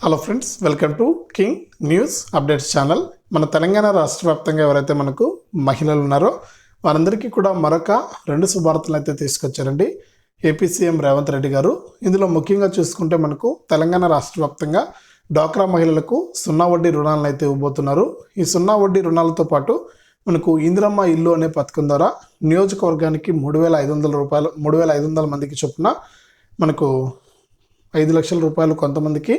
Hello friends welcome to king news updates channel మన తెలంగాణ రాష్ట్ర వ్యాప్తంగా ఎవరైతే మనకు మహిళలు ఉన్నారో వారందరికీ కూడా మరొక రెండు శుభార్తలు అయితే తీసుకొచ్చారండి. ఏపీ సీఎం రేవంత్ రెడ్డి గారు ఇందులో ముఖ్యంగా చూసుకుంటే మనకు తెలంగాణ రాష్ట్ర వ్యాప్తంగా డ్వాక్రా మహిళలకు సున్నా వడ్డీ రుణాలను అయితే ఇవ్వబోతున్నారు. ఈ సున్నా వడ్డీ రుణాలతో పాటు మనకు ఇందిరమ్మ ఇల్లు అనే పథకం ద్వారా నియోజకవర్గానికి మూడు వేల ఐదు వందల రూపాయలు మూడు వేల ఐదు వందల మందికి చొప్పున మనకు ఐదు లక్షల రూపాయలు కొంతమందికి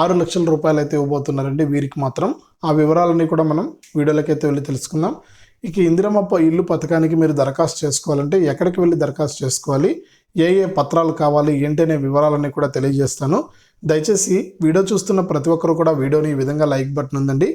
ఆరు లక్షల రూపాయలు అయితే ఇవ్వబోతున్నారండి. వీరికి మాత్రం ఆ వివరాలన్నీ కూడా మనం వీడియోలకైతే వెళ్ళి తెలుసుకుందాం. ఇక ఇందిరమ్మ ఇల్లు పథకానికి మీరు దరఖాస్తు చేసుకోవాలంటే ఎక్కడికి వెళ్ళి దరఖాస్తు చేసుకోవాలి? ఏ ఏ పత్రాలు కావాలి? ఏంటి అనే వివరాలన్నీ కూడా తెలియజేస్తాను. దయచేసి వీడియో చూస్తున్న ప్రతి ఒక్కరు కూడా వీడియోని ఈ విధంగా లైక్ బటన్ ఉందండి.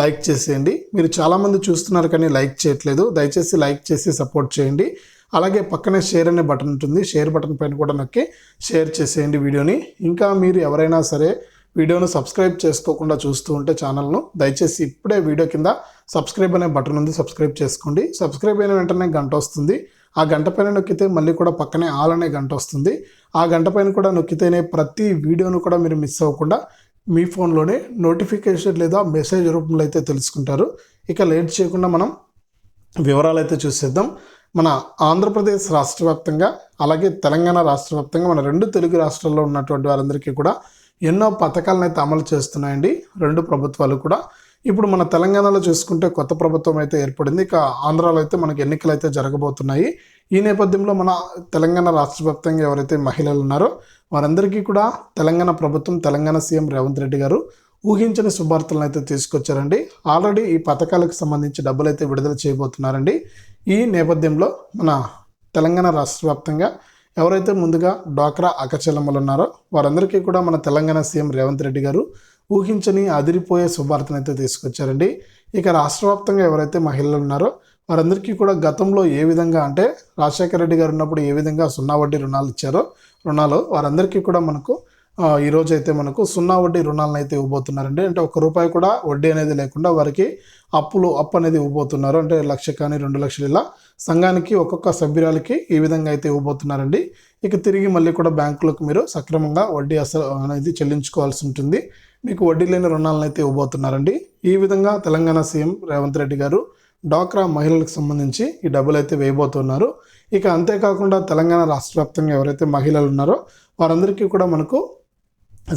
లైక్ చేసేయండి. మీరు చాలామంది చూస్తున్నారు కానీ లైక్ చేయట్లేదు. దయచేసి లైక్ చేసి సపోర్ట్ చేయండి. అలాగే పక్కనే షేర్ అనే బటన్ ఉంటుంది. షేర్ బటన్ పైన కూడా నొక్కి షేర్ చేసేయండి వీడియోని. ఇంకా మీరు ఎవరైనా సరే వీడియోను సబ్స్క్రైబ్ చేసుకోకుండా చూస్తూ ఉంటే ఛానల్ను దయచేసి ఇప్పుడే వీడియో కింద సబ్స్క్రైబ్ అనే బటన్ ఉంది సబ్స్క్రైబ్ చేసుకోండి. సబ్స్క్రైబ్ అయిన వెంటనే గంట వస్తుంది. ఆ గంట పైన నొక్కితే మళ్ళీ కూడా పక్కనే ఆల్ అనే గంట వస్తుంది. ఆ గంట పైన కూడా నొక్కితేనే ప్రతి వీడియోను కూడా మీరు మిస్ అవ్వకుండా మీ ఫోన్లోనే నోటిఫికేషన్ లేదా మెసేజ్ రూపంలో అయితే తెలుసుకుంటారు. ఇక లేట్ చేయకుండా మనం వివరాలు అయితే చూసేద్దాం. మన ఆంధ్రప్రదేశ్ రాష్ట్ర వ్యాప్తంగా అలాగే తెలంగాణ రాష్ట్ర వ్యాప్తంగా మన రెండు తెలుగు రాష్ట్రాల్లో ఉన్నటువంటి వారందరికీ కూడా ఎన్నో పథకాలను అయితే అమలు చేస్తున్నాయండి. రెండు ప్రభుత్వాలు కూడా. ఇప్పుడు మన తెలంగాణలో చూసుకుంటే కొత్త ప్రభుత్వం అయితే ఏర్పడింది. ఇక ఆంధ్రాలో అయితే మనకి ఎన్నికలు అయితే జరగబోతున్నాయి. ఈ నేపథ్యంలో మన తెలంగాణ రాష్ట్ర వ్యాప్తంగా ఎవరైతే మహిళలు ఉన్నారో వారందరికీ కూడా తెలంగాణ ప్రభుత్వం తెలంగాణ సీఎం రేవంత్ రెడ్డి గారు ఊహించని శుభార్తలను అయితే తీసుకొచ్చారండి. ఆల్రెడీ ఈ పథకాలకు సంబంధించి డబ్బులు అయితే విడుదల చేయబోతున్నారండి. ఈ నేపథ్యంలో మన తెలంగాణ రాష్ట్ర వ్యాప్తంగా ఎవరైతే ముందుగా డ్వాక్రా అకచెల్లమ్మలు ఉన్నారో వారందరికీ కూడా మన తెలంగాణ సీఎం రేవంత్ రెడ్డి గారు ఊహించని అదిరిపోయే శుభార్తను అయితే తీసుకొచ్చారండి. ఇక రాష్ట్ర వ్యాప్తంగా ఎవరైతే మహిళలు ఉన్నారో వారందరికీ కూడా గతంలో ఏ విధంగా అంటే రాజశేఖర రెడ్డి గారు ఉన్నప్పుడు ఏ విధంగా సున్నా వడ్డీ రుణాలు ఇచ్చారో రుణాలు వారందరికీ కూడా మనకు ఈరోజు అయితే మనకు సున్నా వడ్డీ రుణాలను అయితే ఇవ్వబోతున్నారండి. అంటే ఒక్క రూపాయి కూడా వడ్డీ అనేది లేకుండా వారికి అప్పులు అప్పు అనేది ఇవ్వబోతున్నారు. అంటే లక్ష కానీ రెండు లక్షలు ఇలా సంఘానికి ఒక్కొక్క సభ్యురాలకి ఈ విధంగా అయితే ఇవ్వబోతున్నారండి. ఇక తిరిగి మళ్ళీ కూడా బ్యాంకులకు మీరు సక్రమంగా వడ్డీ అసలు అనేది చెల్లించుకోవాల్సి ఉంటుంది. మీకు వడ్డీ లేని రుణాలను అయితే ఇవ్వబోతున్నారండి. ఈ విధంగా తెలంగాణ సీఎం రేవంత్ రెడ్డి గారు డాక్రా మహిళలకు సంబంధించి ఈ డబ్బులు అయితే వేయబోతున్నారు. ఇక అంతేకాకుండా తెలంగాణ రాష్ట్ర వ్యాప్తంగా ఎవరైతే మహిళలు ఉన్నారో వారందరికీ కూడా మనకు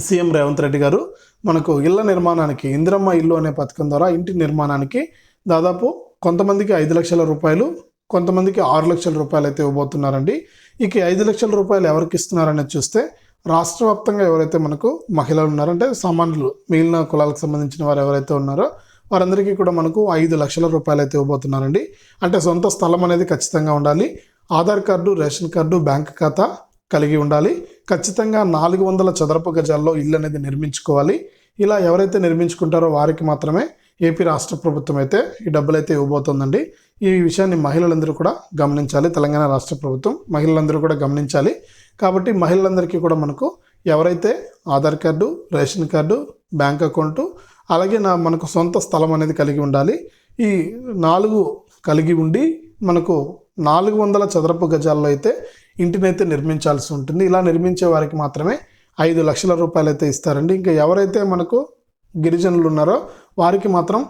సీఎం రేవంత్ రెడ్డి గారు మనకు ఇళ్ళ నిర్మాణానికి ఇందిరమ్మ ఇల్లు అనే పథకం ద్వారా ఇంటి నిర్మాణానికి దాదాపు కొంతమందికి ఐదు లక్షల రూపాయలు కొంతమందికి ఆరు లక్షల రూపాయలు అయితే ఇవ్వబోతున్నారండి. ఇక ఐదు లక్షల రూపాయలు ఎవరికి ఇస్తున్నారనేది చూస్తే రాష్ట్ర వ్యాప్తంగా ఎవరైతే మనకు మహిళలు ఉన్నారంటే సామాన్యులు మిగిలిన కులాలకు సంబంధించిన వారు ఎవరైతే ఉన్నారో వారందరికీ కూడా మనకు ఐదు లక్షల రూపాయలు అయితే ఇవ్వబోతున్నారండి. అంటే సొంత స్థలం అనేది ఖచ్చితంగా ఉండాలి. Aadhaar card ration card bank ఖాతా కలిగి ఉండాలి. ఖచ్చితంగా నాలుగు వందల చదరపు గజాల్లో ఇల్లు అనేది నిర్మించుకోవాలి. ఇలా ఎవరైతే నిర్మించుకుంటారో వారికి మాత్రమే ఏపీ రాష్ట్ర ప్రభుత్వం అయితే ఈ డబ్బులు అయితే ఇవ్వబోతోందండి. ఈ విషయాన్ని మహిళలందరూ కూడా గమనించాలి. తెలంగాణ రాష్ట్ర ప్రభుత్వం మహిళలందరూ కూడా గమనించాలి. కాబట్టి మహిళలందరికీ కూడా మనకు ఎవరైతే Aadhaar card ration card bank account అలాగే నా మనకు సొంత స్థలం అనేది కలిగి ఉండాలి. ఈ నాలుగు కలిగి ఉండి మనకు నాలుగు వందల చదరపు గజాల్లో అయితే ఇంటినైతే నిర్మించాల్సి ఉంటుంది. ఇలా నిర్మించే వారికి మాత్రమే ఐదు లక్షల రూపాయలు అయితే ఇస్తారండి. ఇంకా ఎవరైతే మనకు గిరిజనులు ఉన్నారో వారికి మాత్రం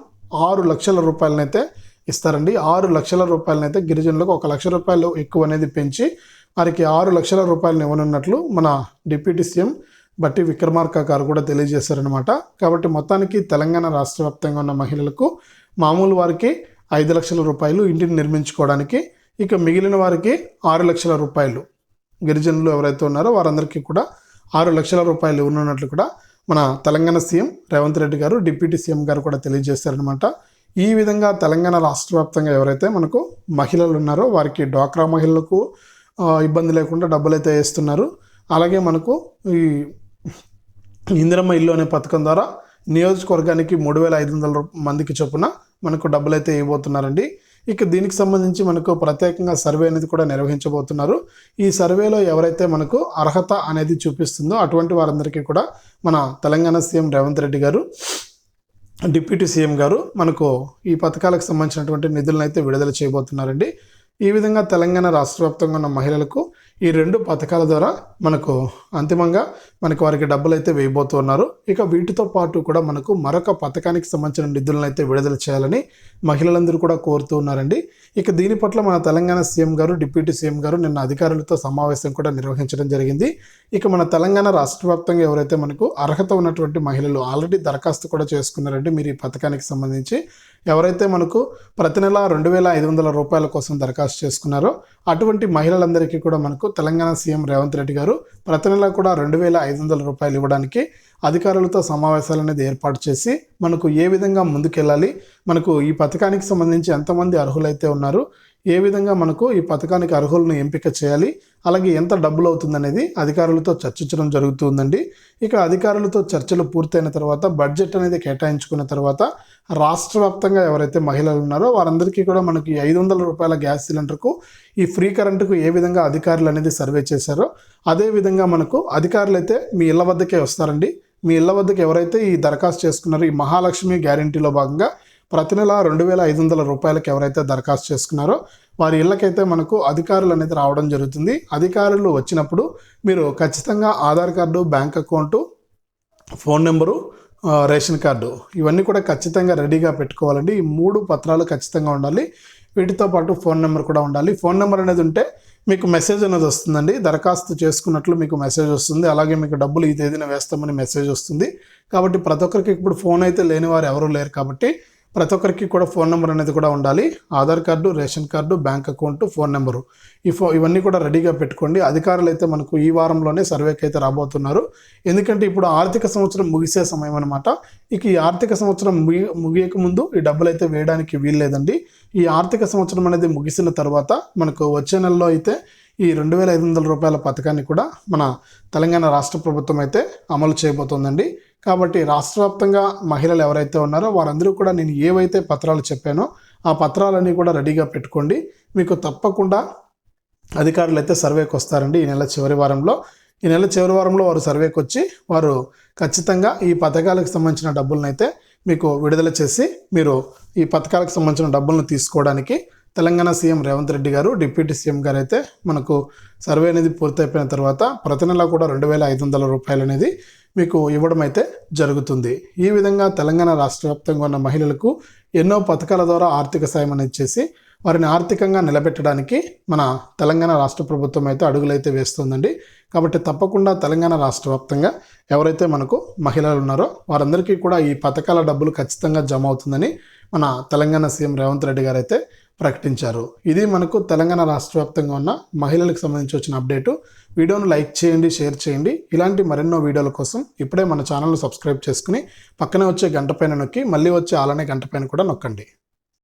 ఆరు లక్షల రూపాయలనైతే ఇస్తారండి. ఆరు లక్షల రూపాయలనైతే గిరిజనులకు ఒక లక్ష రూపాయలు ఎక్కువ అనేది పెంచి వారికి ఆరు లక్షల రూపాయలను ఇవ్వనున్నట్లు మన డిప్యూటీ సీఎం బట్టి విక్రమార్క గారు కూడా తెలియజేశారనమాట కాబట్టి మొత్తానికి తెలంగాణ రాష్ట్ర వ్యాప్తంగా ఉన్న మహిళలకు మామూలు వారికి ఐదు లక్షల రూపాయలు ఇంటిని నిర్మించుకోవడానికి ఇక మిగిలిన వారికి ఆరు లక్షల రూపాయలు. గిరిజనులు ఎవరైతే ఉన్నారో వారందరికీ కూడా ఆరు లక్షల రూపాయలు ఇవ్వనున్నట్లు కూడా మన తెలంగాణ సీఎం రేవంత్ రెడ్డి గారు డిప్యూటీ సీఎం గారు కూడా తెలియజేశారనమాట ఈ విధంగా తెలంగాణ రాష్ట్ర వ్యాప్తంగా ఎవరైతే మనకు మహిళలు ఉన్నారో వారికి డ్వాక్రా మహిళలకు ఇబ్బంది లేకుండా డబ్బులు అయితే వేస్తున్నారు. అలాగే మనకు ఈ ఇందిరమ్మ ఇల్లు అనే పథకం ద్వారా నియోజకవర్గానికి మూడు వేల ఐదు వందల మందికి చొప్పున మనకు డబ్బులు అయితే ఇవ్వబోతున్నారండి. ఇక దీనికి సంబంధించి మనకు ప్రత్యేకంగా సర్వే అనేది కూడా నిర్వహించబోతున్నారు. ఈ సర్వేలో ఎవరైతే మనకు అర్హత అనేది చూపిస్తుందో అటువంటి వారందరికీ కూడా మన తెలంగాణ సీఎం రేవంత్ రెడ్డి గారు డిప్యూటీ సీఎం గారు మనకు ఈ పథకాలకు సంబంధించినటువంటి నిధులను అయితే విడుదల చేయబోతున్నారండి. ఈ విధంగా తెలంగాణ రాష్ట్ర వ్యాప్తంగా ఉన్న మహిళలకు ఈ రెండు పథకాల ద్వారా మనకు అంతిమంగా మనకు వారికి డబ్బులు అయితే వేయబోతున్నారు. ఇక వీటితో పాటు కూడా మనకు మరొక పథకానికి సంబంధించిన నిధులను అయితే విడుదల చేయాలని మహిళలందరూ కూడా కోరుతూ ఉన్నారండి. ఇక దీని పట్ల మన తెలంగాణ సీఎం గారు డిప్యూటీ సీఎం గారు నిన్న అధికారులతో సమావేశం కూడా నిర్వహించడం జరిగింది. ఇక మన తెలంగాణ రాష్ట్ర వ్యాప్తంగా ఎవరైతే మనకు అర్హత ఉన్నటువంటి మహిళలు ఆల్రెడీ దరఖాస్తు కూడా చేసుకున్నారండి మీరు ఈ పథకానికి సంబంధించి. ఎవరైతే మనకు ప్రతి నెల రెండు వేల ఐదు వందల రూపాయల కోసం దరఖాస్తు చేసుకున్నారో అటువంటి మహిళలందరికీ కూడా మనకు తెలంగాణ సీఎం రేవంత్ రెడ్డి గారు ప్రతి నెల కూడా రెండు వేల ఐదు వందల రూపాయలు ఇవ్వడానికి అధికారులతో సమావేశాలు అనేది ఏర్పాటు చేసి మనకు ఏ విధంగా ముందుకెళ్ళాలి మనకు ఈ పథకానికి సంబంధించి ఎంతమంది అర్హులైతే ఉన్నారు ఏ విధంగా మనకు ఈ పథకానికి అర్హులను ఎంపిక చేయాలి అలాగే ఎంత డబ్బులు అవుతుందనేది అధికారులతో చర్చించడం జరుగుతుందండి. ఇక అధికారులతో చర్చలు పూర్తయిన తర్వాత బడ్జెట్ అనేది కేటాయించుకున్న తర్వాత రాష్ట్ర వ్యాప్తంగా ఎవరైతే మహిళలు ఉన్నారో వారందరికీ కూడా మనకి ఐదు వందల రూపాయల గ్యాస్ సిలిండర్కు ఈ ఫ్రీ కరెంటుకు ఏ విధంగా అధికారులు అనేది సర్వే చేశారో అదేవిధంగా మనకు అధికారులు అయితే మీ ఇళ్ళ వద్దకే వస్తారండి. మీ ఇళ్ళ వద్దకు ఎవరైతే ఈ దరఖాస్తు చేసుకున్నారో ఈ మహాలక్ష్మి గ్యారంటీలో భాగంగా ప్రతి నెల రెండు వేల ఐదు వందల రూపాయలకు ఎవరైతే దరఖాస్తు చేసుకున్నారో వారి ఇళ్ళకైతే మనకు అధికారులు అనేది రావడం జరుగుతుంది. అధికారులు వచ్చినప్పుడు మీరు ఖచ్చితంగా Aadhaar card bank account phone number ration card ఇవన్నీ కూడా ఖచ్చితంగా రెడీగా పెట్టుకోవాలండి. ఈ మూడు పత్రాలు ఖచ్చితంగా ఉండాలి. వీటితో పాటు ఫోన్ నెంబర్ కూడా ఉండాలి. ఫోన్ నెంబర్ అనేది ఉంటే మీకు మెసేజ్ అనేది వస్తుందండి. దరఖాస్తు చేసుకున్నట్లు మీకు మెసేజ్ వస్తుంది. అలాగే మీకు డబ్బులు ఈ తేదీన వేస్తామని మెసేజ్ వస్తుంది. కాబట్టి ప్రతి ఒక్కరికి ఇప్పుడు ఫోన్ అయితే లేని వారు ఎవరూ లేరు కాబట్టి ప్రతి ఒక్కరికి కూడా ఫోన్ నెంబర్ అనేది కూడా ఉండాలి. Aadhaar card ration card bank account phone number. ఈ ఫో ఇవన్నీ కూడా రెడీగా పెట్టుకోండి. అధికారులు అయితే మనకు ఈ వారంలోనే సర్వేకి అయితే రాబోతున్నారు. ఎందుకంటే ఇప్పుడు ఆర్థిక సంవత్సరం ముగిసే సమయం అనమాట ఇక ఈ ఆర్థిక సంవత్సరం ముగి ముగియక ముందు ఈ డబ్బులు అయితే వేయడానికి వీల్లేదండి. ఈ ఆర్థిక సంవత్సరం అనేది ముగిసిన తర్వాత మనకు వచ్చే నెలలో అయితే ఈ రెండు వేల ఐదు వందల రూపాయల పథకాన్ని కూడా మన తెలంగాణ రాష్ట్ర ప్రభుత్వం అయితే అమలు చేయబోతోందండి. కాబట్టి రాష్ట్ర వ్యాప్తంగా మహిళలు ఎవరైతే ఉన్నారో వారందరూ కూడా నేను ఏవైతే పత్రాలు చెప్పానో ఆ పత్రాలన్నీ కూడా రెడీగా పెట్టుకోండి. మీకు తప్పకుండా అధికారులు అయితే సర్వేకి వస్తారండి ఈ నెల చివరి వారంలో. ఈ నెల చివరి వారంలో వారు సర్వేకి వచ్చి వారు ఖచ్చితంగా ఈ పథకాలకు సంబంధించిన డబ్బులను అయితే మీకు విడుదల చేసి మీరు ఈ పథకాలకు సంబంధించిన డబ్బులను తీసుకోవడానికి తెలంగాణ సీఎం రేవంత్ రెడ్డి గారు డిప్యూటీ సీఎం గారు అయితే మనకు సర్వే అనేది పూర్తయిపోయిన తర్వాత ప్రతి నెల కూడా రెండు వేల ఐదు వందల రూపాయలు అనేది మీకు ఇవ్వడం అయితే జరుగుతుంది. ఈ విధంగా తెలంగాణ రాష్ట్ర వ్యాప్తంగా ఉన్న మహిళలకు ఎన్నో పథకాల ద్వారా ఆర్థిక సాయం అనేది చేసి వారిని ఆర్థికంగా నిలబెట్టడానికి మన తెలంగాణ రాష్ట్ర ప్రభుత్వం అయితే అడుగులైతే వేస్తుందండి. కాబట్టి తప్పకుండా తెలంగాణ రాష్ట్ర వ్యాప్తంగా ఎవరైతే మనకు మహిళలు ఉన్నారో వారందరికీ కూడా ఈ పథకాల డబ్బులు ఖచ్చితంగా జమ అవుతుందని మన తెలంగాణ సీఎం రేవంత్ రెడ్డి గారు అయితే ప్రకటించారు. ఇది మనకు తెలంగాణ రాష్ట్ర వ్యాప్తంగా ఉన్న మహిళలకు సంబంధించి వచ్చిన అప్డేటు. వీడియోను లైక్ చేయండి షేర్ చేయండి. ఇలాంటి మరెన్నో వీడియోల కోసం ఇప్పుడే మన ఛానల్ను సబ్స్క్రైబ్ చేసుకుని పక్కనే వచ్చే గంట పైన నొక్కి మళ్ళీ వచ్చే అలానే గంట పైన కూడా నొక్కండి.